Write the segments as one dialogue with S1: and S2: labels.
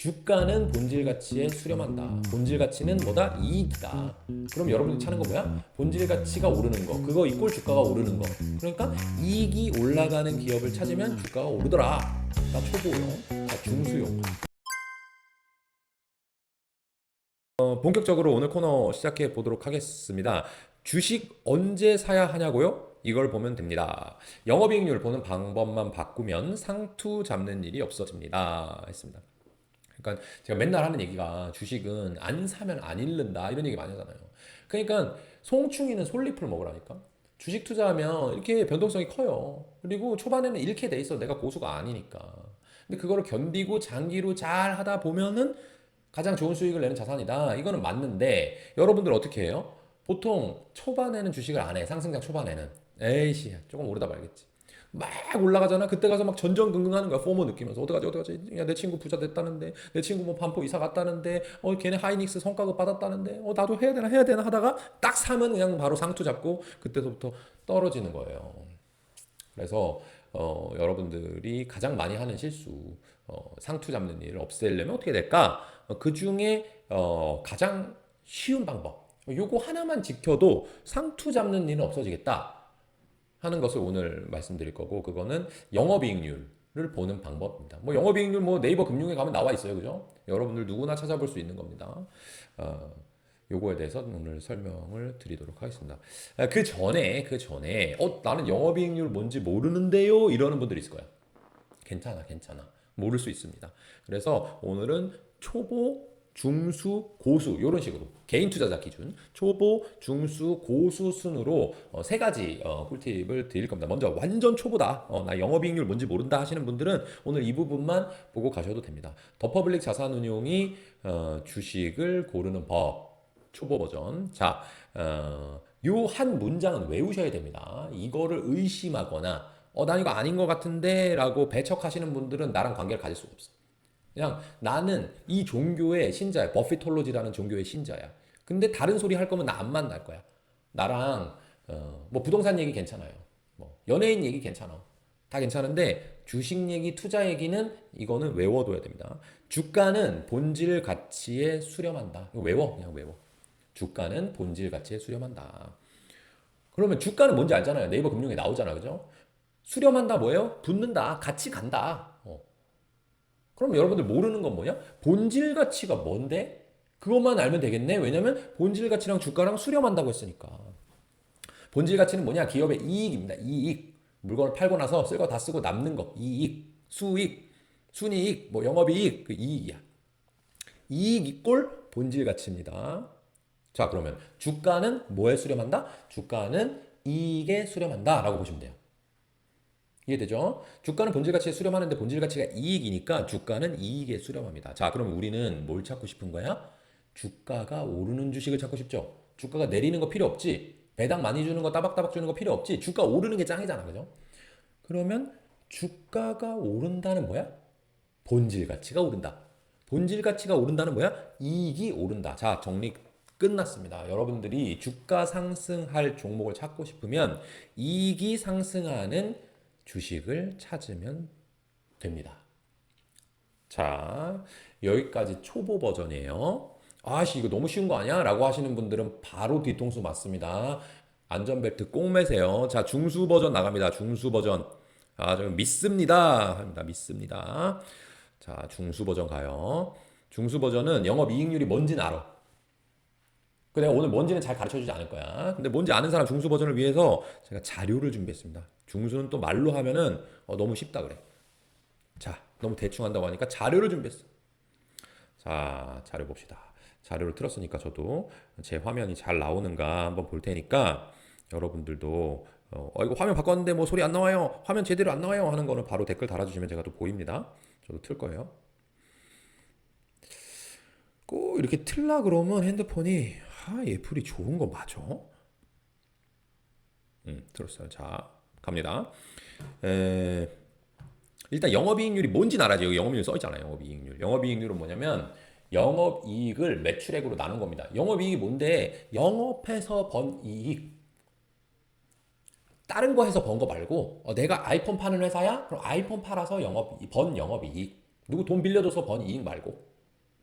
S1: 주가는 본질 가치에 수렴한다. 본질 가치는 뭐다? 이익이다. 그럼 여러분들 찾는 거 뭐야? 본질 가치가 오르는 거. 그거 이꼴 주가가 오르는 거. 그러니까 이익이 올라가는 기업을 찾으면 주가가 오르더라. 나 초보용, 나 중수용. 어, 본격적으로 오늘 코너 시작해 보도록 하겠습니다. 주식 언제 사야 하냐고요? 이걸 보면 됩니다. 영업이익률 보는 방법만 바꾸면 상투 잡는 일이 없어집니다. 했습니다. 그러니까 제가 맨날 하는 얘기가 주식은 안 사면 안 잃는다 이런 얘기 많이 하잖아요. 그러니까 송충이는 솔잎을 먹으라니까. 주식 투자하면 이렇게 변동성이 커요. 그리고 초반에는 잃게 돼 있어. 내가 고수가 아니니까. 근데 그거를 견디고 장기로 잘 하다 보면은 가장 좋은 수익을 내는 자산이다. 이거는 맞는데 여러분들 어떻게 해요? 보통 초반에는 주식을 안 해. 상승장 초반에는. 에이씨, 조금 오르다 말겠지. 막 올라가잖아. 그때 가서 막 전전긍긍하는 거야. 포모 느끼면서 어떡하지 어떡하지. 야, 내 친구 부자 됐다는데. 내 친구 뭐 반포 이사 갔다는데. 어, 걔네 하이닉스 성과급 받았다는데. 어, 나도 해야 되나 해야 되나 하다가 딱 사면 그냥 바로 상투 잡고 그때부터 떨어지는 거예요. 그래서 어, 여러분들이 가장 많이 하는 실수, 어, 상투 잡는 일을 없애려면 어떻게 될까? 어, 그 중에 어, 가장 쉬운 방법. 요거 하나만 지켜도 상투 잡는 일은 없어지겠다 하는 것을 오늘 말씀드릴 거고 그거는 영업이익률을 보는 방법입니다. 뭐 영업이익률 뭐 네이버 금융에 가면 나와 있어요, 그죠? 여러분들 누구나 찾아볼 수 있는 겁니다. 어, 요거에 대해서 오늘 설명을 드리도록 하겠습니다. 아, 그 전에 그 전에 어 나는 영업이익률 뭔지 모르는데요 이러는 분들이 있을 거야. 괜찮아, 괜찮아. 모를 수 있습니다. 그래서 오늘은 초보, 중수, 고수 이런 식으로 개인 투자자 기준 초보, 중수, 고수 순으로 어, 세 가지 어, 꿀팁을 드릴 겁니다. 먼저 완전 초보다, 어, 나 영업이익률 뭔지 모른다 하시는 분들은 오늘 이 부분만 보고 가셔도 됩니다. 더 퍼블릭 자산운용이 어, 주식을 고르는 법 초보 버전. 자, 어, 요한 문장은 외우셔야 됩니다. 이거를 의심하거나 어, 난 이거 아닌 것 같은데 라고 배척하시는 분들은 나랑 관계를 가질 수가 없어. 그냥 나는 이 종교의 신자야. 버피톨로지라는 종교의 신자야. 근데 다른 소리 할 거면 나 안 만날 거야. 나랑 어, 뭐 부동산 얘기 괜찮아요. 뭐 연예인 얘기 괜찮아. 다 괜찮은데 주식 얘기, 투자 얘기는 이거는 외워둬야 됩니다. 주가는 본질 가치에 수렴한다. 이거 외워, 그냥 외워. 주가는 본질 가치에 수렴한다. 그러면 주가는 뭔지 알잖아요. 네이버 금융에 나오잖아, 그죠? 수렴한다 뭐예요? 붙는다, 같이 간다. 어. 그럼 여러분들 모르는 건 뭐냐? 본질 가치가 뭔데? 그것만 알면 되겠네. 왜냐면 본질 가치랑 주가랑 수렴한다고 했으니까. 본질 가치는 뭐냐? 기업의 이익입니다. 이익. 물건을 팔고 나서 쓸 거 다 쓰고 남는 거. 이익, 수익, 순이익, 뭐 영업이익, 그 이익이야. 이익 이꼴 본질 가치입니다. 자, 그러면 주가는 뭐에 수렴한다? 주가는 이익에 수렴한다. 라고 보시면 돼요. 이해되죠? 주가는 본질 가치에 수렴하는데 본질 가치가 이익이니까 주가는 이익에 수렴합니다. 자, 그럼 우리는 뭘 찾고 싶은 거야? 주가가 오르는 주식을 찾고 싶죠. 주가가 내리는 거 필요 없지. 배당 많이 주는 거 따박따박 주는 거 필요 없지. 주가 오르는 게 짱이잖아. 그죠? 그러면 주가가 오른다는 뭐야? 본질 가치가 오른다. 본질 가치가 오른다는 뭐야? 이익이 오른다. 자, 정리 끝났습니다. 여러분들이 주가 상승할 종목을 찾고 싶으면 이익이 상승하는 주식을 찾으면 됩니다. 자, 여기까지 초보 버전이에요. 아씨, 이거 너무 쉬운 거 아니야? 라고 하시는 분들은 바로 뒤통수 맞습니다. 안전벨트 꼭 매세요. 자, 중수 버전 나갑니다. 중수 버전. 아, 저 믿습니다. 합니다. 믿습니다. 자, 중수 버전 가요. 중수 버전은 영업 이익률이 뭔지는 알아. 그 내가 오늘 뭔지는 잘 가르쳐 주지 않을 거야. 근데 뭔지 아는 사람 중수 버전을 위해서 제가 자료를 준비했습니다. 중수는 또 말로 하면은 어, 너무 쉽다 그래. 자, 너무 대충 한다고 하니까 자료를 준비했어. 자, 자료 봅시다. 자료를 틀었으니까 저도 제 화면이 잘 나오는가 한번 볼 테니까 여러분들도 어, 어, 이거 화면 바꿨는데 뭐 소리 안 나와요. 화면 제대로 안 나와요 하는 거는 바로 댓글 달아 주시면 제가 또 보입니다. 저도 틀 거예요. 꼭 이렇게 틀라 그러면 핸드폰이 아, 애플이 좋은 거 맞아? 음, 들었어요. 자, 갑니다. 에, 일단 영업이익률이 뭔지 알아야지. 여기 영업이익률 써 있잖아요. 영업이익률. 영업이익률은 뭐냐면 영업이익을 매출액으로 나눈 겁니다. 영업이익이 뭔데? 영업해서 번 이익. 다른 거 해서 번 거 말고 어, 내가 아이폰 파는 회사야? 그럼 아이폰 팔아서 영업 번 영업이익. 누구 돈 빌려줘서 번 이익 말고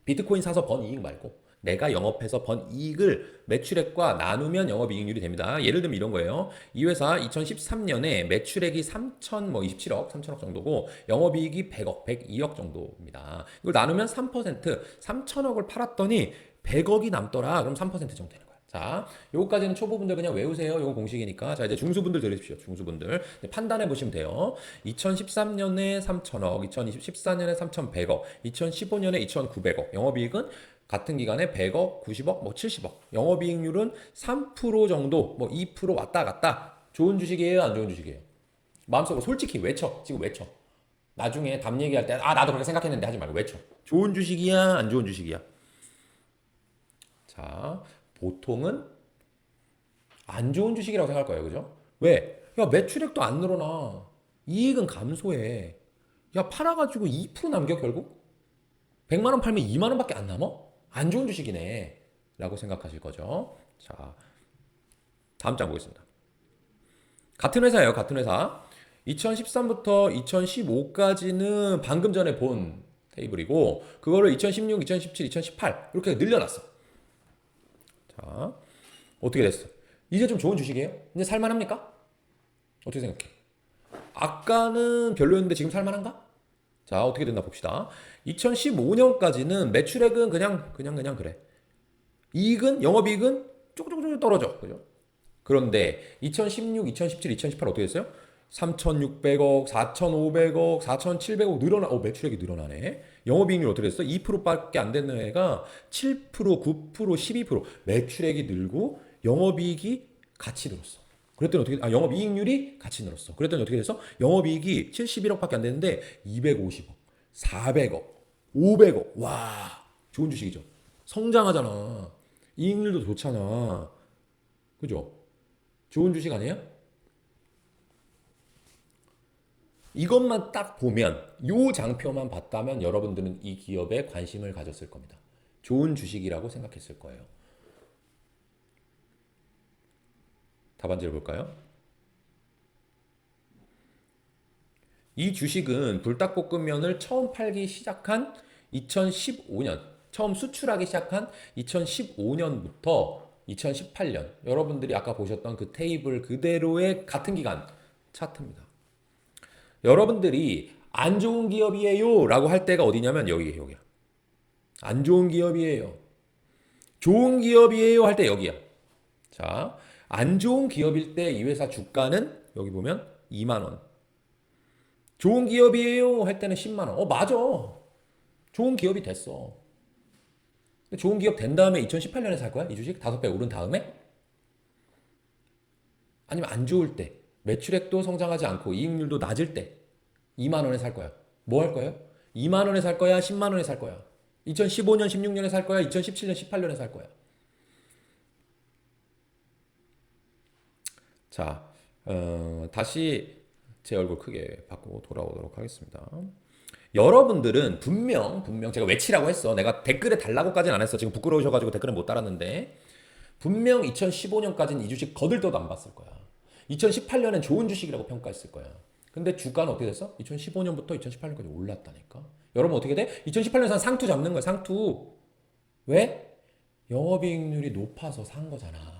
S1: 비트코인 사서 번 이익 말고 내가 영업해서 번 이익을 매출액과 나누면 영업이익률이 됩니다. 예를 들면 이런 거예요. 이 회사 2013년에 매출액이 3천 뭐 27억, 3천억 정도고 영업이익이 100억, 102억 정도입니다. 이걸 나누면 3% 3천억을 팔았더니 100억이 남더라. 그럼 3% 정도 되는 거야. 자, 요거까지는 초보분들 그냥 외우세요. 요거 공식이니까. 자, 이제 중수분들 들으십시오. 중수분들. 판단해 보시면 돼요. 2013년에 3천억, 2014년에 3,100억, 2015년에 2,900억. 영업이익은 같은 기간에 100억, 90억, 뭐 70억. 영업이익률은 3% 정도, 뭐 2% 왔다 갔다. 좋은 주식이에요, 안 좋은 주식이에요? 마음속으로 솔직히 외쳐. 지금 외쳐. 나중에 답 얘기할 때, 아, 나도 그렇게 생각했는데 하지 말고 외쳐. 좋은 주식이야, 안 좋은 주식이야? 자, 보통은 안 좋은 주식이라고 생각할 거예요. 그죠? 왜? 야, 매출액도 안 늘어나. 이익은 감소해. 야, 팔아가지고 2% 남겨, 결국? 100만원 팔면 2만원밖에 안 남어? 안 좋은 주식이네. 라고 생각하실 거죠. 자, 다음 장 보겠습니다. 같은 회사예요. 같은 회사. 2013부터 2015까지는 방금 전에 본 테이블이고 그거를 2016, 2017, 2018 이렇게 늘려놨어. 자, 어떻게 됐어? 이제 좀 좋은 주식이에요? 이제 살만합니까? 어떻게 생각해? 아까는 별로였는데 지금 살만한가? 자, 어떻게 됐나 봅시다. 2015년까지는 매출액은 그냥 그냥 그냥 그래. 이익은 영업이익은 조금조금 떨어져. 그죠? 그런데 2016, 2017, 2018 어떻게 됐어요? 3,600억, 4,500억, 4,700억 늘어나, 어, 매출액이 늘어나네. 영업이익률 어떻게 됐어? 2%밖에 안 되는 애가 7%, 9%, 12% 매출액이 늘고 영업이익이 같이 늘었어. 그랬더니 어떻게, 아, 영업 이익률이 같이 늘었어. 그랬더니 어떻게 됐어? 영업 이익이 71억밖에 안 되는데 250억, 400억, 500억. 와, 좋은 주식이죠. 성장하잖아. 이익률도 좋잖아. 그죠? 좋은 주식 아니에요? 이것만 딱 보면 요 장표만 봤다면 여러분들은 이 기업에 관심을 가졌을 겁니다. 좋은 주식이라고 생각했을 거예요. 답안지를 볼까요? 이 주식은 불닭볶음면을 처음 팔기 시작한 2015년, 처음 수출하기 시작한 2015년부터 2018년, 여러분들이 아까 보셨던 그 테이블 그대로의 같은 기간 차트입니다. 여러분들이 안 좋은 기업이에요 라고 할 때가 어디냐면 여기 여기야. 안 좋은 기업이에요. 좋은 기업이에요 할 때 여기야. 자, 안 좋은 기업일 때 이 회사 주가는 여기 보면 2만 원. 좋은 기업이에요 할 때는 10만 원. 어, 맞아. 좋은 기업이 됐어. 좋은 기업 된 다음에 2018년에 살 거야? 이 주식 다섯 배 오른 다음에? 아니면 안 좋을 때 매출액도 성장하지 않고 이익률도 낮을 때 2만 원에 살 거야. 뭐 할 거예요? 2만 원에 살 거야? 10만 원에 살 거야? 2015년, 16년에 살 거야? 2017년, 18년에 살 거야? 자, 어, 다시 제 얼굴 크게 바꾸고 돌아오도록 하겠습니다. 여러분들은 분명 분명 제가 외치라고 했어. 내가 댓글에 달라고까지는 안 했어. 지금 부끄러우셔가지고 댓글을 못 달았는데 분명 2015년까지는 이 주식 거들떠도 안 봤을 거야. 2018년엔 좋은 주식이라고 평가했을 거야. 근데 주가는 어떻게 됐어? 2015년부터 2018년까지 올랐다니까. 여러분 어떻게 돼? 2018년에서 상투 잡는 거야. 상투. 왜? 영업이익률이 높아서 산 거잖아.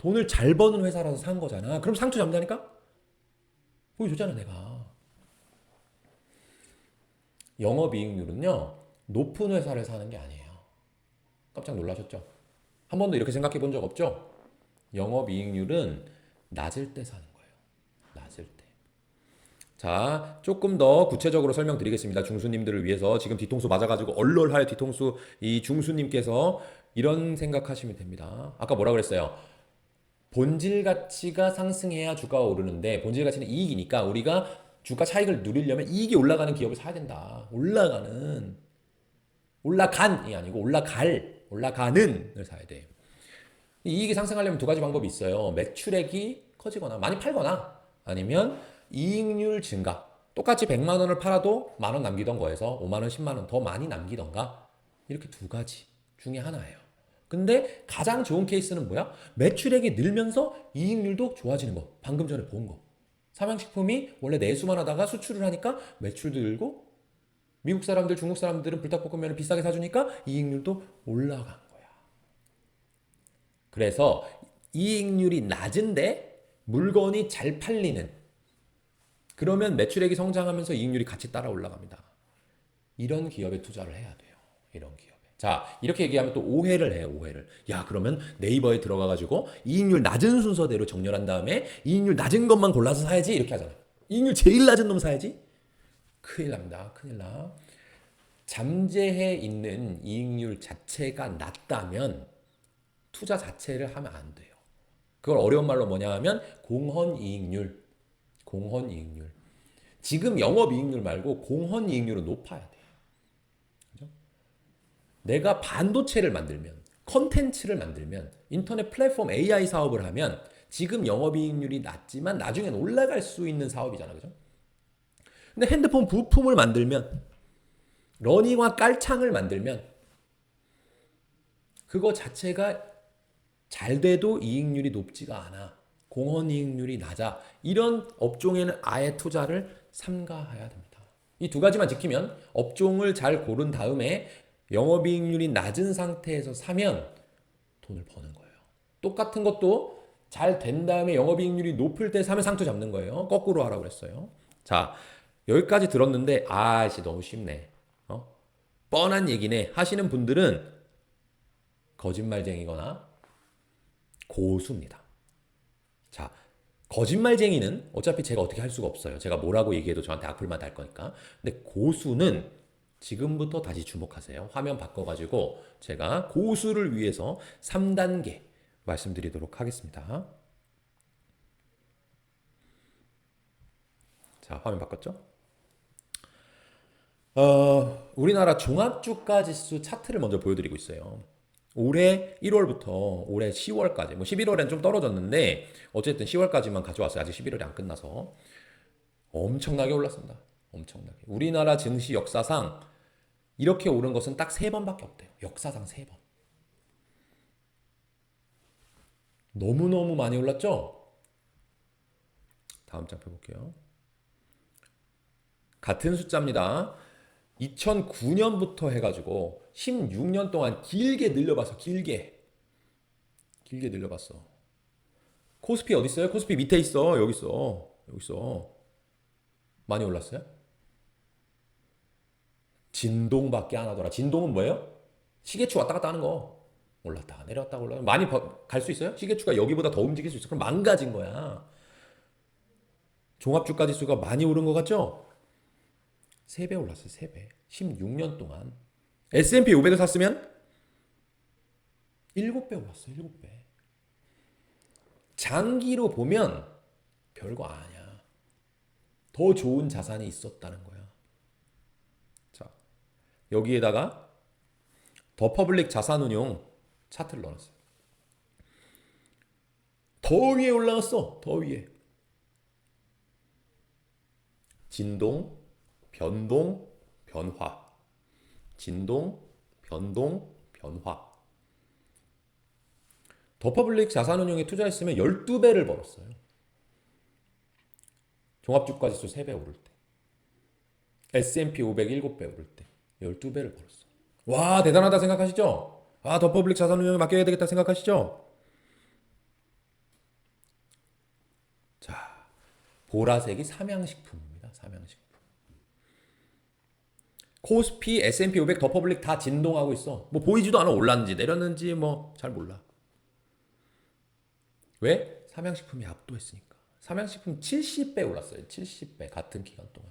S1: 돈을 잘 버는 회사라서 산 거잖아. 그럼 상투 잡는다니까? 보여줬잖아 내가. 영업이익률은요 높은 회사를 사는 게 아니에요. 깜짝 놀라셨죠? 한 번도 이렇게 생각해 본 적 없죠? 영업이익률은 낮을 때 사는 거예요. 낮을 때. 자, 조금 더 구체적으로 설명드리겠습니다. 중수님들을 위해서 지금 뒤통수 맞아가지고 얼얼할 뒤통수 이 중수님께서 이런 생각하시면 됩니다. 아까 뭐라 그랬어요? 본질 가치가 상승해야 주가가 오르는데 본질 가치는 이익이니까 우리가 주가 차익을 누리려면 이익이 올라가는 기업을 사야 된다. 올라가는 올라간이 아니고 올라갈 올라가는을 사야 돼. 이익이 상승하려면 두 가지 방법이 있어요. 매출액이 커지거나 많이 팔거나 아니면 이익률 증가. 똑같이 100만 원을 팔아도 만 원 남기던 거에서 5만 원, 10만 원 더 많이 남기던가 이렇게 두 가지 중에 하나예요. 근데 가장 좋은 케이스는 뭐야? 매출액이 늘면서 이익률도 좋아지는 거. 방금 전에 본 거. 삼양식품이 원래 내수만 하다가 수출을 하니까 매출도 늘고 미국 사람들, 중국 사람들은 불닭볶음면을 비싸게 사주니까 이익률도 올라간 거야. 그래서 이익률이 낮은데 물건이 잘 팔리는 그러면 매출액이 성장하면서 이익률이 같이 따라 올라갑니다. 이런 기업에 투자를 해야 돼요. 이런 기업에. 자, 이렇게 얘기하면 또 오해를 해요, 오해를. 야, 그러면 네이버에 들어가가지고 이익률 낮은 순서대로 정렬한 다음에 이익률 낮은 것만 골라서 사야지? 이렇게 하잖아요. 이익률 제일 낮은 놈 사야지? 큰일 납니다. 큰일 나. 잠재해 있는 이익률 자체가 낮다면 투자 자체를 하면 안 돼요. 그걸 어려운 말로 뭐냐 하면 공헌 이익률. 공헌 이익률. 지금 영업 이익률 말고 공헌 이익률은 높아야 돼요. 내가 반도체를 만들면 컨텐츠를 만들면 인터넷 플랫폼 AI 사업을 하면 지금 영업 이익률이 낮지만 나중엔 올라갈 수 있는 사업이잖아. 그죠? 근데 핸드폰 부품을 만들면 러닝화 깔창을 만들면 그거 자체가 잘 돼도 이익률이 높지가 않아. 공헌 이익률이 낮아. 이런 업종에는 아예 투자를 삼가해야 됩니다. 이 두 가지만 지키면 업종을 잘 고른 다음에 영업이익률이 낮은 상태에서 사면 돈을 버는 거예요. 똑같은 것도 잘 된 다음에 영업이익률이 높을 때 사면 상투 잡는 거예요. 거꾸로 하라고 그랬어요. 자, 여기까지 들었는데 아 씨 너무 쉽네. 어? 뻔한 얘기네 하시는 분들은 거짓말쟁이거나 고수입니다. 자, 거짓말쟁이는 어차피 제가 어떻게 할 수가 없어요. 제가 뭐라고 얘기해도 저한테 악플만 달 거니까. 근데 고수는 지금부터 다시 주목하세요. 화면 바꿔가지고 제가 고수를 위해서 3단계 말씀드리도록 하겠습니다. 자, 화면 바꿨죠? 어, 우리나라 종합주가 지수 차트를 먼저 보여드리고 있어요. 올해 1월부터 올해 10월까지, 뭐 11월엔 좀 떨어졌는데 어쨌든 10월까지만 가져왔어요. 아직 11월이 안 끝나서 엄청나게 올랐습니다. 엄청나게. 우리나라 증시 역사상 이렇게 오른 것은 딱 세 번밖에 없대요. 역사상 세 번. 너무너무 많이 올랐죠? 다음 장 펴볼게요. 같은 숫자입니다. 2009년부터 해가지고 16년 동안 길게 늘려봤어. 길게. 길게 늘려봤어. 코스피 어디 있어요? 코스피 밑에 있어. 여기 있어. 여기 있어. 많이 올랐어요? 진동밖에 안 하더라. 진동은 뭐예요? 시계추 왔다 갔다 하는 거. 올랐다가 내려왔다가 올라. 많이 갈 수 있어요? 시계추가 여기보다 더 움직일 수 있어. 그럼 망가진 거야. 종합주가 지수가 많이 오른 것 같죠? 3배 올랐어요. 3배. 16년 동안. S&P 500을 샀으면 7배 올랐어요. 7배. 장기로 보면 별거 아니야. 더 좋은 자산이 있었다는 거야. 자, 여기에다가 더 퍼블릭 자산운용 차트를 넣어놨어요. 더 위에 올라갔어. 더 위에. 진동, 변동, 변화. 진동, 변동, 변화. 더 퍼블릭 자산운용에 투자했으면 12배를 벌었어요. 종합주가지수 3배 오를 때. S&P 500 7배 오를 때. 12배를 벌었어. 와, 대단하다 생각하시죠? 아, 더 퍼블릭 자산 운용에 맡겨야 되겠다 생각하시죠? 자, 보라색이 삼양식품입니다. 삼양식품. 코스피, S&P 500, 더 퍼블릭 다 진동하고 있어. 뭐 보이지도 않아 올랐는지 내렸는지 뭐 잘 몰라. 왜? 삼양식품이 압도했으니까. 삼양식품 70배 올랐어요. 70배 같은 기간 동안.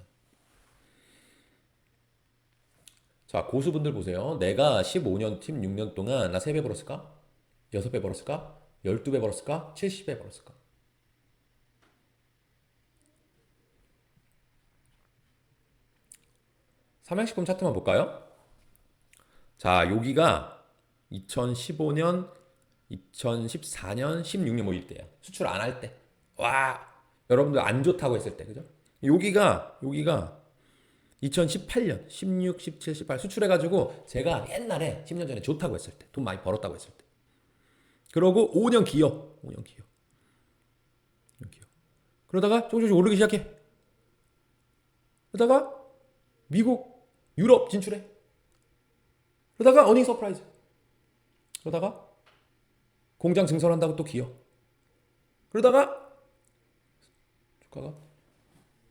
S1: 자, 고수분들 보세요. 내가 15년 팀 6년 동안 나 3배 벌었을까? 6배 벌었을까? 12배 벌었을까? 70배 벌었을까? 삼양식품 차트만 볼까요? 자, 여기가 2015년, 2014년, 16년 뭐 이때야. 수출 안 할 때. 와, 여러분들 안 좋다고 했을 때, 그죠? 여기가, 여기가 2018년, 16, 17, 18 수출해가지고 제가 옛날에 10년 전에 좋다고 했을 때, 돈 많이 벌었다고 했을 때. 그러고 5년 기여, 5년 기여. 5년 기여. 그러다가 조금씩 오르기 시작해. 그러다가 미국 유럽 진출해. 그러다가 어닝 서프라이즈. 그러다가 공장 증설한다고 또 기어. 그러다가 주가가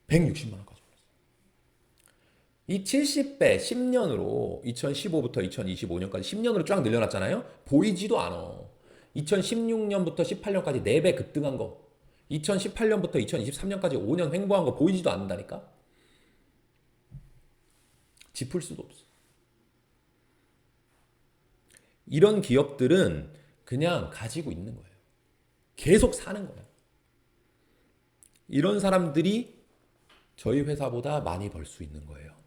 S1: 160만 원까지. 이 70배 10년으로 2015부터 2025년까지 10년으로 쫙 늘려놨잖아요. 보이지도 않아. 2016년부터 18년까지 4배 급등한 거. 2018년부터 2023년까지 5년 횡보한 거 보이지도 않는다니까. 짚을 수도 없어. 이런 기업들은 그냥 가지고 있는 거예요. 계속 사는 거예요. 이런 사람들이 저희 회사보다 많이 벌 수 있는 거예요.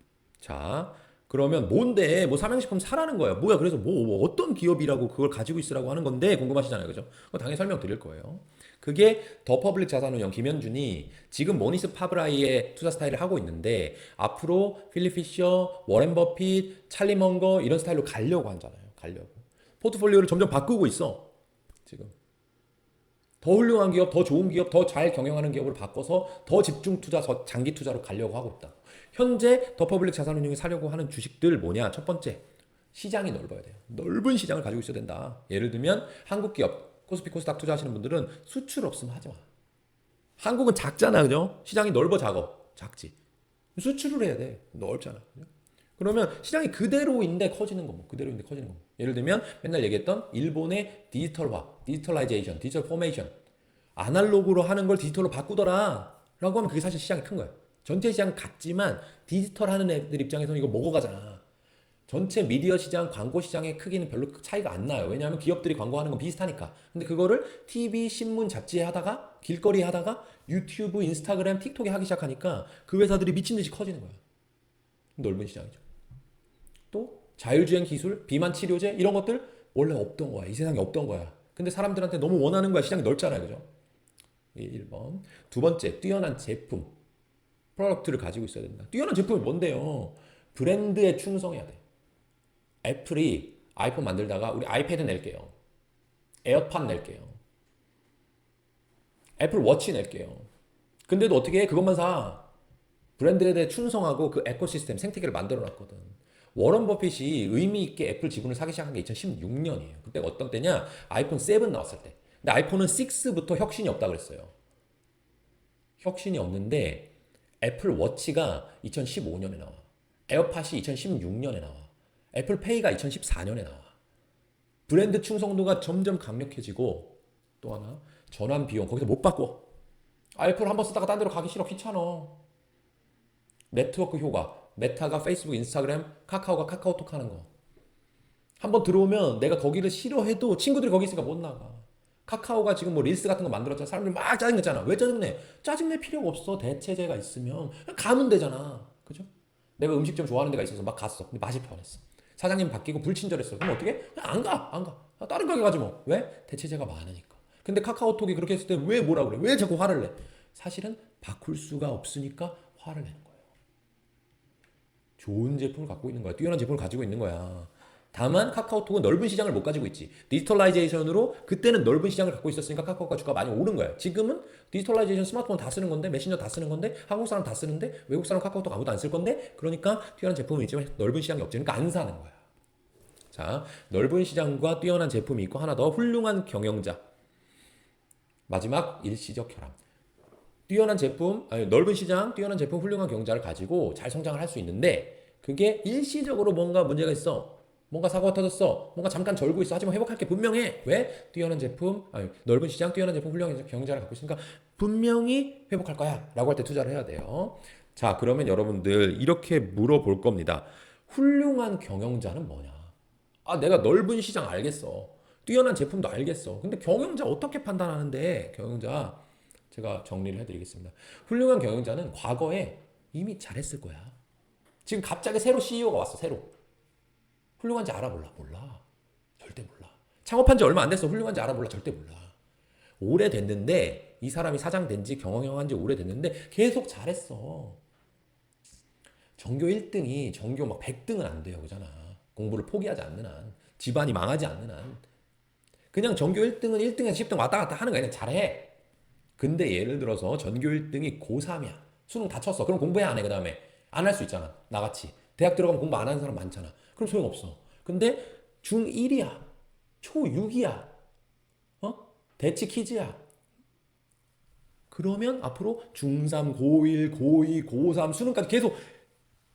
S1: 자, 그러면 뭔데 뭐 삼양식품 사라는 거야. 뭐야? 그래서 뭐, 뭐 어떤 기업이라고 그걸 가지고 있으라고 하는 건데 궁금하시잖아요, 그죠? 당연히 설명드릴 거예요. 그게 더 퍼블릭 자산운용 김현준이 지금 모니스 파브라이의 투자 스타일을 하고 있는데 앞으로 필립 피셔, 워렌 버핏, 찰리 먼거 이런 스타일로 가려고 하잖아요. 가려고. 포트폴리오를 점점 바꾸고 있어. 지금. 더 훌륭한 기업, 더 좋은 기업, 더 잘 경영하는 기업으로 바꿔서 더 집중 투자, 더 장기 투자로 가려고 하고 있다. 현재 더 퍼블릭 자산운용이 사려고 하는 주식들 뭐냐? 첫 번째, 시장이 넓어야 돼요. 넓은 시장을 가지고 있어야 된다. 예를 들면 한국 기업, 코스피 코스닥 투자하시는 분들은 수출 없으면 하지 마. 한국은 작잖아, 그죠? 시장이 넓어 작어, 작지. 수출을 해야 돼. 넓잖아. 그죠? 그러면 시장이 그대로인데 커지는 거 뭐, 그대로인데 커지는 거. 뭐. 예를 들면 맨날 얘기했던 일본의 디지털화, 디지털라이제이션, 디지털 포메이션, 아날로그로 하는 걸 디지털로 바꾸더라. 라고 하면 그게 사실 시장이 큰 거야. 전체 시장 같지만 디지털 하는 애들 입장에서는 이거 먹어가잖아. 전체 미디어 시장, 광고 시장의 크기는 별로 차이가 안 나요. 왜냐하면 기업들이 광고하는 건 비슷하니까. 근데 그거를 TV, 신문, 잡지에 하다가 길거리 하다가 유튜브, 인스타그램, 틱톡에 하기 시작하니까 그 회사들이 미친 듯이 커지는 거야. 넓은 시장이죠. 또 자율주행 기술, 비만 치료제 이런 것들 원래 없던 거야. 이 세상에 없던 거야. 근데 사람들한테 너무 원하는 거야. 시장이 넓잖아요. 그죠? 1번. 두 번째, 뛰어난 제품. 프로덕트를 가지고 있어야 된다. 뛰어난 제품이 뭔데요? 브랜드에 충성해야 돼. 애플이 아이폰 만들다가 우리 아이패드 낼게요. 에어팟 낼게요. 애플 워치 낼게요. 근데도 어떻게 해? 그것만 사. 브랜드에 대해 충성하고 그 에코시스템 생태계를 만들어 놨거든. 워런 버핏이 의미 있게 애플 지분을 사기 시작한 게 2016년이에요. 그때가 어떤 때냐? 아이폰 7 나왔을 때. 근데 아이폰은 6부터 혁신이 없다 그랬어요. 혁신이 없는데 애플 워치가 2015년에 나와. 에어팟이 2016년에 나와. 애플 페이가 2014년에 나와. 브랜드 충성도가 점점 강력해지고 또 하나 전환 비용 거기서 못 바꿔. 아이폰 한번 쓰다가 딴 데로 가기 싫어 귀찮아. 네트워크 효과 메타가 페이스북, 인스타그램, 카카오가 카카오톡 하는 거. 한번 들어오면 내가 거기를 싫어해도 친구들이 거기 있으니까 못 나가. 카카오가 지금 뭐 릴스 같은 거 만들었잖아. 사람들이 막 짜증냈잖아. 왜 짜증내? 짜증낼 필요가 없어. 대체제가 있으면 그냥 가면 되잖아. 그죠? 내가 음식점 좋아하는 데가 있어서 막 갔어. 근데 맛이 변했어. 사장님 바뀌고 불친절했어. 그럼 어떻게? 안 가. 안 가. 다른 가게 가지 뭐. 왜? 대체제가 많으니까. 근데 카카오톡이 그렇게 했을 때 왜 뭐라 그래? 왜 자꾸 화를 내? 사실은 바꿀 수가 없으니까 화를 내는 거야. 좋은 제품을 갖고 있는 거야. 뛰어난 제품을 가지고 있는 거야. 다만 카카오톡은 넓은 시장을 못 가지고 있지. 디지털라이제이션으로 그때는 넓은 시장을 갖고 있었으니까 카카오가 주가 많이 오른 거야. 지금은 디지털라이제이션 스마트폰 다 쓰는 건데 메신저 다 쓰는 건데 한국 사람 다 쓰는데 외국 사람 카카오톡 아무도 안 쓸 건데 그러니까 뛰어난 제품은 있지만 넓은 시장이 없지. 그러니까 안 사는 거야. 자, 넓은 시장과 뛰어난 제품이 있고 하나 더 훌륭한 경영자. 마지막 일시적 혈압. 뛰어난 제품, 아니, 넓은 시장, 뛰어난 제품, 훌륭한 경자를 가지고 잘 성장을 할 수 있는데 그게 일시적으로 뭔가 문제가 있어. 뭔가 사고가 터졌어. 뭔가 잠깐 절고 있어. 하지만 회복할 게 분명해. 왜? 뛰어난 제품, 아니, 넓은 시장, 뛰어난 제품, 훌륭한 경자를 갖고 있으니까 분명히 회복할 거야. 라고 할 때 투자를 해야 돼요. 자, 그러면 여러분들 이렇게 물어볼 겁니다. 훌륭한 경영자는 뭐냐? 아, 내가 넓은 시장 알겠어. 뛰어난 제품도 알겠어. 근데 경영자 어떻게 판단하는데? 경영자 제가 정리를 해드리겠습니다. 훌륭한 경영자는 과거에 이미 잘했을 거야. 지금 갑자기 새로 CEO가 왔어, 새로. 훌륭한지 알아볼라? 몰라. 절대 몰라. 창업한 지 얼마 안 됐어. 훌륭한지 알아볼라? 절대 몰라. 오래됐는데, 이 사람이 사장 된 지, 경영한 지 오래됐는데, 계속 잘했어. 전교 1등이 전교 막 100등은 안 돼요. 그잖아. 공부를 포기하지 않는 한. 집안이 망하지 않는 한. 그냥 전교 1등은 1등에서 10등 왔다 갔다 하는 거야. 그냥 잘해. 근데 예를 들어서 전교 1등이 고3이야. 수능 다 쳤어. 그럼 공부해 안 해? 그 다음에 안 할 수 있잖아. 나같이. 대학 들어가면 공부 안 하는 사람 많잖아. 그럼 소용없어. 근데 중1이야. 초6이야. 어? 대치 키즈야. 그러면 앞으로 중3, 고1, 고2, 고3, 수능까지 계속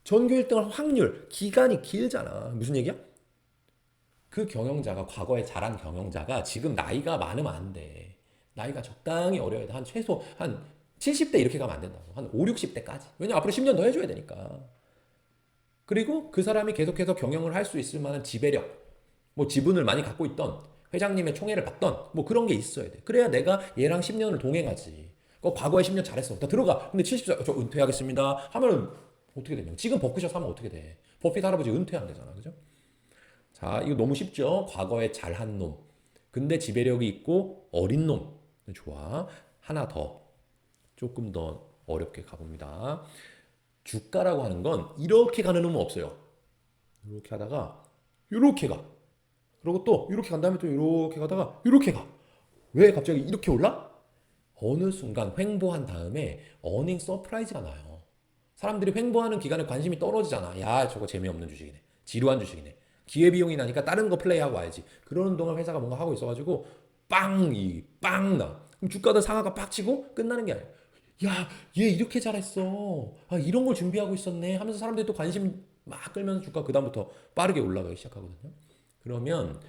S1: 전교 1등할 확률, 기간이 길잖아. 무슨 얘기야? 그 경영자가 과거에 잘한 경영자가 지금 나이가 많으면 안 돼. 나이가 적당히 어려야 돼. 한 최소 한 70대 이렇게 가면 안 된다고. 한 5, 60대까지. 왜냐 앞으로 10년 더 해줘야 되니까. 그리고 그 사람이 계속해서 경영을 할 수 있을 만한 지배력, 뭐 지분을 많이 갖고 있던 회장님의 총애를 받던 뭐 그런 게 있어야 돼. 그래야 내가 얘랑 10년을 동행하지. 그 과거에 10년 잘했어. 나 들어가. 근데 70살 저 은퇴하겠습니다. 하면은 어떻게 되냐? 지금 버크셔 사면 어떻게 돼? 버핏 할아버지 은퇴한 되잖아. 그죠? 자, 이거 너무 쉽죠? 과거에 잘한 놈. 근데 지배력이 있고 어린 놈. 좋아. 하나 더. 조금 더 어렵게 가봅니다. 주가라고 하는 건 이렇게 가는 놈은 없어요. 이렇게 하다가 이렇게 가. 그리고 또 이렇게 간 다음에 또 이렇게 가다가 이렇게 가. 왜 갑자기 이렇게 올라? 어느 순간 횡보한 다음에 어닝 서프라이즈가 나요. 사람들이 횡보하는 기간에 관심이 떨어지잖아. 야, 저거 재미없는 주식이네. 지루한 주식이네. 기회비용이 나니까 다른 거 플레이하고 와야지. 그러는 동안 회사가 뭔가 하고 있어가지고 빵, 이, 빵 나. 그럼 주가도 상하가 빡 치고 끝나는 게 아니야. 야, 얘 이렇게 잘했어. 아, 이런 걸 준비하고 있었네. 하면서 사람들이 또 관심 막 끌면서 주가 그다음부터 빠르게 올라가기 시작하거든요. 그러면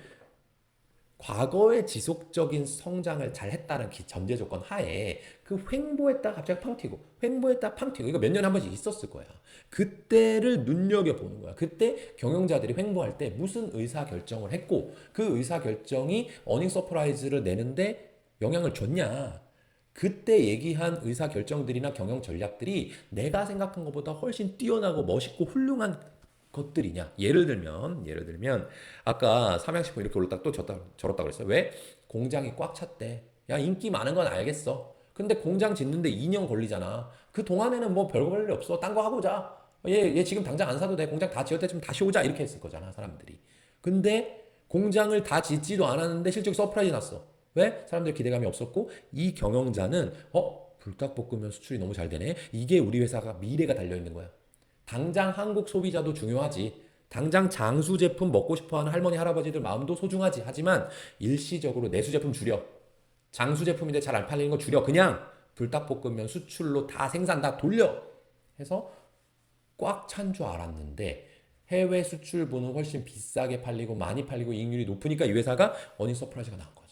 S1: 과거의 지속적인 성장을 잘 했다는 기- 전제 조건 하에 그 횡보했다 갑자기 팡 튀고 횡보했다 팡 튀고 이거 몇 년에 한 번씩 있었을 거야. 그때를 눈여겨 보는 거야. 그때 경영자들이 횡보할 때 무슨 의사 결정을 했고 그 의사 결정이 어닝 서프라이즈를 내는데 영향을 줬냐? 그때 얘기한 의사 결정들이나 경영 전략들이 내가 생각한 것보다 훨씬 뛰어나고 멋있고 훌륭한 것들이냐? 예를 들면 예를 들면 아까 삼양식품 이렇게 올랐다 또 졌다 저렇다 그랬어요. 왜? 공장이 꽉 찼대. 야 인기 많은 건 알겠어. 근데 공장 짓는데 2년 걸리잖아. 그 동안에는 뭐 별거 일 없어. 딴 거 하고 자. 얘, 얘 지금 당장 안 사도 돼. 공장 다 지을 때쯤 다시 오자. 이렇게 했을 거잖아, 사람들이. 근데 공장을 다 짓지도 않았는데 실적 서프라이즈 났어. 왜? 사람들 기대감이 없었고 이 경영자는 어 불닭볶음면 수출이 너무 잘 되네. 이게 우리 회사가 미래가 달려 있는 거야. 당장 한국 소비자도 중요하지. 당장 장수 제품 먹고 싶어 하는 할머니 할아버지들 마음도 소중하지. 하지만 일시적으로 내수 제품 줄여. 장수 제품인데 잘 안 팔리는 거 줄여. 그냥 불닭볶음면 수출로 다 생산 다 돌려. 해서 꽉 찬 줄 알았는데 해외 수출분은 훨씬 비싸게 팔리고 많이 팔리고 이익률이 높으니까 이 회사가 어닝 서프라이즈가 나온 거지.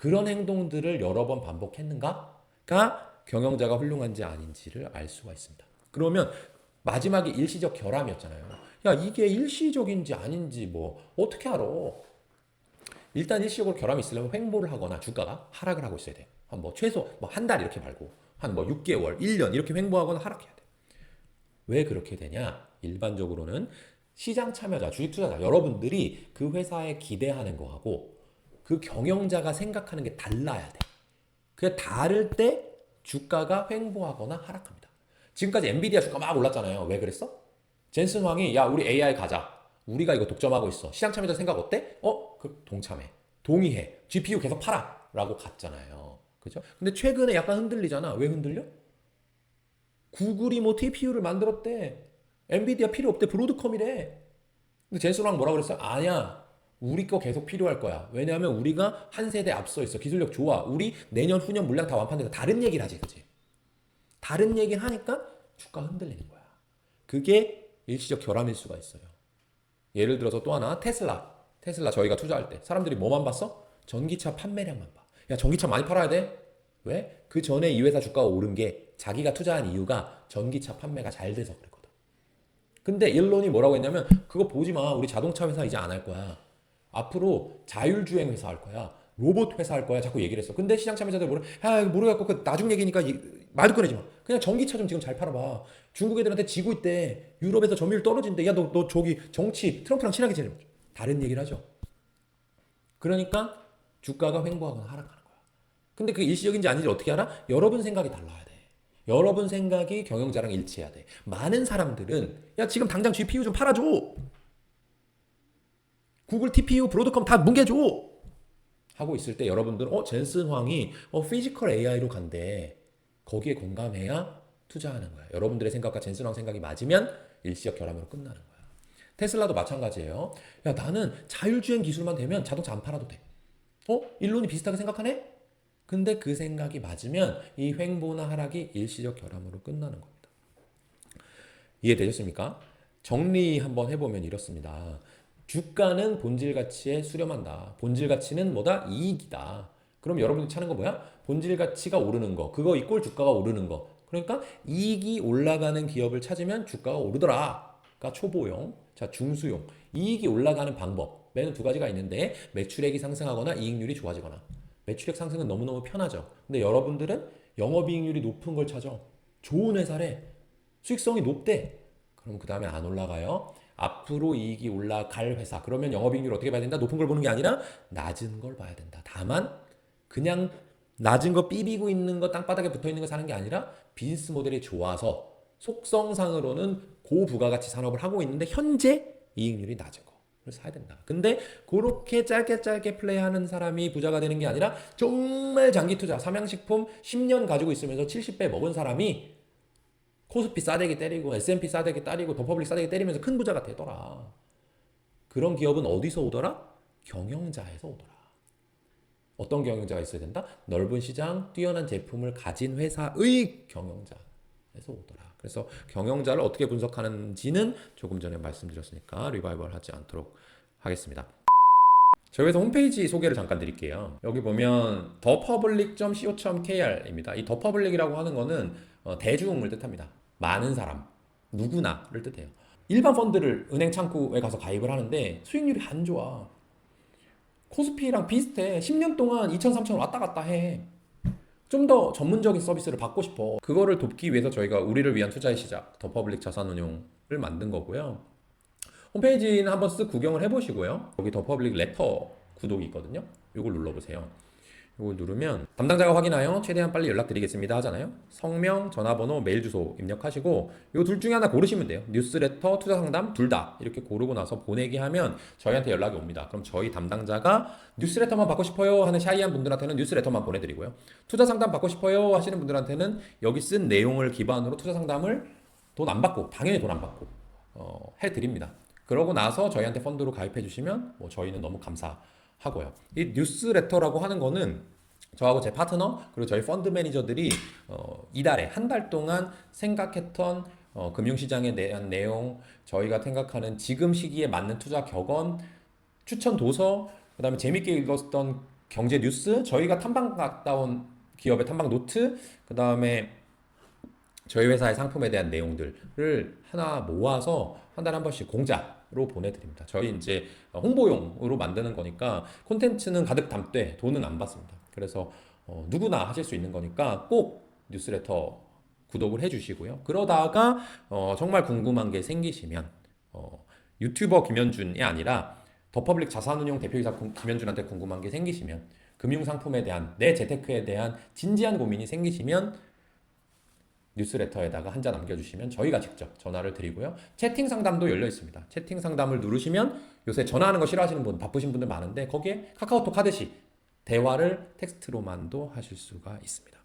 S1: 그런 행동들을 여러 번 반복했는가가 경영자가 훌륭한지 아닌지를 알 수가 있습니다. 그러면 마지막에 일시적 결함이었잖아요. 야, 이게 일시적인지 아닌지 뭐 어떻게 알아? 일단 일시적으로 결함이 있으려면 횡보를 하거나 주가가 하락을 하고 있어야 돼. 한 뭐 최소 뭐 한 달 이렇게 말고 한 뭐 6개월, 1년 이렇게 횡보하거나 하락해야 돼. 왜 그렇게 되냐? 일반적으로는 시장 참여자, 주식 투자자 여러분들이 그 회사에 기대하는 거하고 그 경영자가 생각하는 게 달라야 돼. 그게 다를 때 주가가 횡보하거나 하락합니다. 지금까지 엔비디아 주가 막 올랐잖아요. 왜 그랬어? 젠슨 황이 야 우리 AI 가자. 우리가 이거 독점하고 있어. 시장 참여자 생각 어때? 어? 그 동참해. 동의해. GPU 계속 팔아. 라고 갔잖아요. 그죠? 근데 최근에 약간 흔들리잖아. 왜 흔들려? 구글이 뭐 TPU를 만들었대. 엔비디아 필요 없대. 브로드컴이래. 근데 젠슨 황 뭐라 그랬어? 아니야. 우리 거 계속 필요할 거야. 왜냐하면 우리가 한 세대 앞서 있어. 기술력 좋아. 우리 내년 후년 물량 다 완판돼서 다른 얘기를 하지, 그지? 다른 얘기를 하니까 주가 흔들리는 거야. 그게 일시적 결함일 수가 있어요. 예를 들어서 또 하나 테슬라. 테슬라 저희가 투자할 때 사람들이 뭐만 봤어? 전기차 판매량만 봐. 야 전기차 많이 팔아야 돼. 왜? 그 전에 이 회사 주가가 오른 게 자기가 투자한 이유가 전기차 판매가 잘 돼서 그랬거든. 근데 일론이 뭐라고 했냐면 그거 보지 마. 우리 자동차 회사 이제 안 할 거야. 앞으로 자율주행 회사 할 거야. 로봇 회사 할 거야. 자꾸 얘기를 했어. 근데 시장 참여자들 뭐래? 야, 모르겠고 그 나중 얘기니까 이- 말도 꺼내지 마. 그냥 전기차 좀 지금 잘 팔아봐. 중국 애들한테 지고 있대. 유럽에서 점유율 떨어진대. 야, 너, 너 저기 정치 트럼프랑 친하게 지내. 다른 얘기를 하죠. 그러니까 주가가 횡보하거나 하락하는 거야. 근데 그게 일시적인지 아닌지 어떻게 알아? 여러분 생각이 달라야 돼. 여러분 생각이 경영자랑 일치해야 돼. 많은 사람들은 야 지금 당장 GPU 좀 팔아줘. 구글 TPU, 브로드컴 다 뭉개줘. 하고 있을 때 여러분들은 어 젠슨 황이 어 피지컬 AI로 간대. 거기에 공감해야 투자하는 거야. 여러분들의 생각과 젠슨 황 생각이 맞으면 일시적 결함으로 끝나는 거야. 테슬라도 마찬가지예요. 야, 나는 자율주행 기술만 되면 자동차 안 팔아도 돼. 어? 일론이 비슷하게 생각하네? 근데 그 생각이 맞으면 이 횡보나 하락이 일시적 결함으로 끝나는 겁니다. 이해되셨습니까? 정리 한번 해보면 이렇습니다. 주가는 본질 가치에 수렴한다. 본질 가치는 뭐다? 이익이다. 그럼 여러분이 찾는 거 뭐야? 본질 가치가 오르는 거. 그거 이꼴 주가가 오르는 거. 그러니까 이익이 올라가는 기업을 찾으면 주가가 오르더라. 가 초보용. 자, 중수용. 이익이 올라가는 방법. 매는 두 가지가 있는데 매출액이 상승하거나 이익률이 좋아지거나. 매출액 상승은 너무너무 편하죠. 근데 여러분들은 영업이익률이 높은 걸 찾아. 좋은 회사래. 수익성이 높대. 그럼 그 다음에 안 올라가요. 앞으로 이익이 올라갈 회사. 그러면 영업이익률 어떻게 봐야 된다? 높은 걸 보는 게 아니라 낮은 걸 봐야 된다. 다만 그냥 낮은 거 삐비고 있는 거 땅바닥에 붙어 있는 거 사는 게 아니라 비즈니스 모델이 좋아서 속성상으로는 고부가가치 산업을 하고 있는데 현재 이익률이 낮은 거 를 사야 된다. 근데 그렇게 짧게 짧게 플레이하는 사람이 부자가 되는 게 아니라 정말 장기 투자, 삼양식품 10년 가지고 있으면서 70배 먹은 사람이 코스피 싸대기 때리고 S&P 싸대기 때리고 더퍼블릭 싸대기 때리면서 큰 부자가 되더라. 그런 기업은 어디서 오더라? 경영자에서 오더라. 어떤 경영자가 있어야 된다? 넓은 시장, 뛰어난 제품을 가진 회사의 경영자에서 오더라. 그래서 경영자를 어떻게 분석하는지는 조금 전에 말씀드렸으니까 리바이벌 하지 않도록 하겠습니다. 저희 회사 홈페이지 소개를 잠깐 드릴게요. 여기 보면 thepublic.co.kr입니다. 이 thepublic이라고 하는 거는 어, 대중을 뜻합니다. 많은 사람, 누구나를 뜻해요. 일반 펀드를 은행 창구에 가서 가입을 하는데 수익률이 안 좋아. 코스피랑 비슷해. 10년 동안 2천, 3천 왔다 갔다 해. 좀 더 전문적인 서비스를 받고 싶어. 그거를 돕기 위해서 저희가 우리를 위한 투자의 시작, 더 퍼블릭 자산운용을 만든 거고요. 홈페이지는 한번 쓱 구경을 해보시고요. 여기 더 퍼블릭 레터 구독이 있거든요. 이걸 눌러보세요. 이걸 누르면 담당자가 확인하여 최대한 빨리 연락드리겠습니다 하잖아요. 성명, 전화번호, 메일 주소 입력하시고 이 둘 중에 하나 고르시면 돼요. 뉴스레터, 투자 상담 둘 다 이렇게 고르고 나서 보내기 하면 저희한테 연락이 옵니다. 그럼 저희 담당자가 뉴스레터만 받고 싶어요 하는 샤이한 분들한테는 뉴스레터만 보내드리고요. 투자 상담 받고 싶어요 하시는 분들한테는 여기 쓴 내용을 기반으로 투자 상담을 돈 안 받고 당연히 돈 안 받고 어, 해드립니다. 그러고 나서 저희한테 펀드로 가입해 주시면 뭐 저희는 너무 감사 하고요. 이 뉴스레터라고 하는 거는 저하고 제 파트너 그리고 저희 펀드 매니저들이 어, 이달에 한 달 동안 생각했던 어, 금융시장에 대한 내용, 저희가 생각하는 지금 시기에 맞는 투자 격언, 추천 도서, 그 다음에 재밌게 읽었던 경제 뉴스, 저희가 탐방 갔다 온 기업의 탐방 노트, 그 다음에 저희 회사의 상품에 대한 내용들을 하나 모아서 한 달에 한 번씩 공짜 로 보내드립니다. 저희 이제 홍보용으로 만드는 거니까 콘텐츠는 가득 담되 돈은 안 받습니다. 그래서 어, 누구나 하실 수 있는 거니까 꼭 뉴스레터 구독을 해주시고요. 그러다가 어, 정말 궁금한 게 생기시면 어, 유튜버 김현준이 아니라 더퍼블릭 자산운용 대표이사 구- 김현준한테 궁금한 게 생기시면 금융상품에 대한 내 재테크에 대한 진지한 고민이 생기시면 뉴스레터에다가 한자 남겨주시면 저희가 직접 전화를 드리고요. 채팅 상담도 열려 있습니다. 채팅 상담을 누르시면 요새 전화하는 거 싫어하시는 분, 바쁘신 분들 많은데 거기에 카카오톡 하듯이 대화를 텍스트로만도 하실 수가 있습니다.